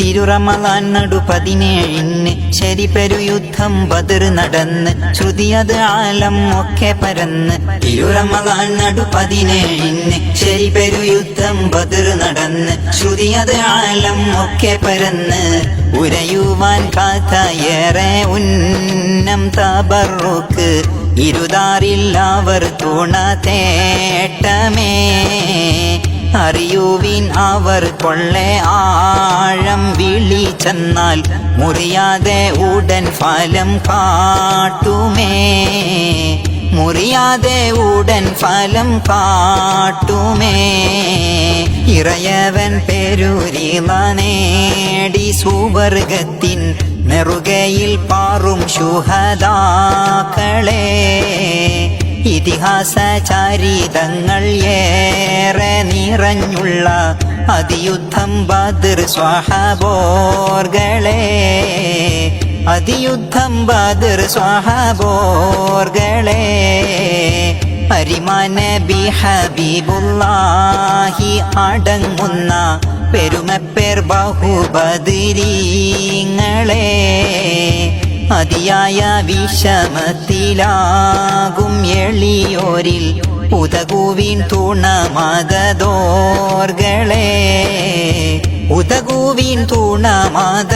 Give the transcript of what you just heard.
തിരുറമലാൻ നടു പതിനേഴിന് ശരിപെരു യുദ്ധം ബദർ നടന്ന്. ശ്രുതിയത് ആലം ഒക്കെ പരന്ന്. തിരുറമലാൻ നടു പതിനേഴിന് ശരിപെരു യുദ്ധം ബദർ നടന്ന്. ശ്രുതിയത് ആലം ഒക്കെ പരന്ന്. ഉരയുവാൻ കാത്ത ഏറെ ഉന്നം തബറുക്ക്. ഇരുതാറില്ലവർ തുണ തേട്ടമേ. അറിയുവിൻ അവർ കൊള്ളേ വിളി ചെന്നാൽ മുറിയാതെ ഉടൻ ഫലം കാട്ടുമേ. മുറിയാതെ ഉടൻ ഫലം കാട്ടുമേ. ഇറയവൻ പെരുരിള നേടി സുവർഗത്തിൻ നെറുകയിൽ പാറും ശുഹദാക്കളെ. ഇതിഹാസ ചരിതങ്ങൾ ഏറെ നിറഞ്ഞുള്ള അതിയുദ്ധം ബദർ സ്വാഹാബോർഗളെ അതിയുദ്ധം ബദർ സ്വാഹാബോർഗളെ പരിമാന ബി ഹബീബുല്ലാഹി അടങ്ങുന്ന പെരുമപ്പേർ ബഹുബദിരീങ്ങളെ. അതിയായ വിഷമത്തിലാകും എളിയോരിൽ உதகுவின் துணமாகதோர்களே உதகுவின் துணமாகதோர்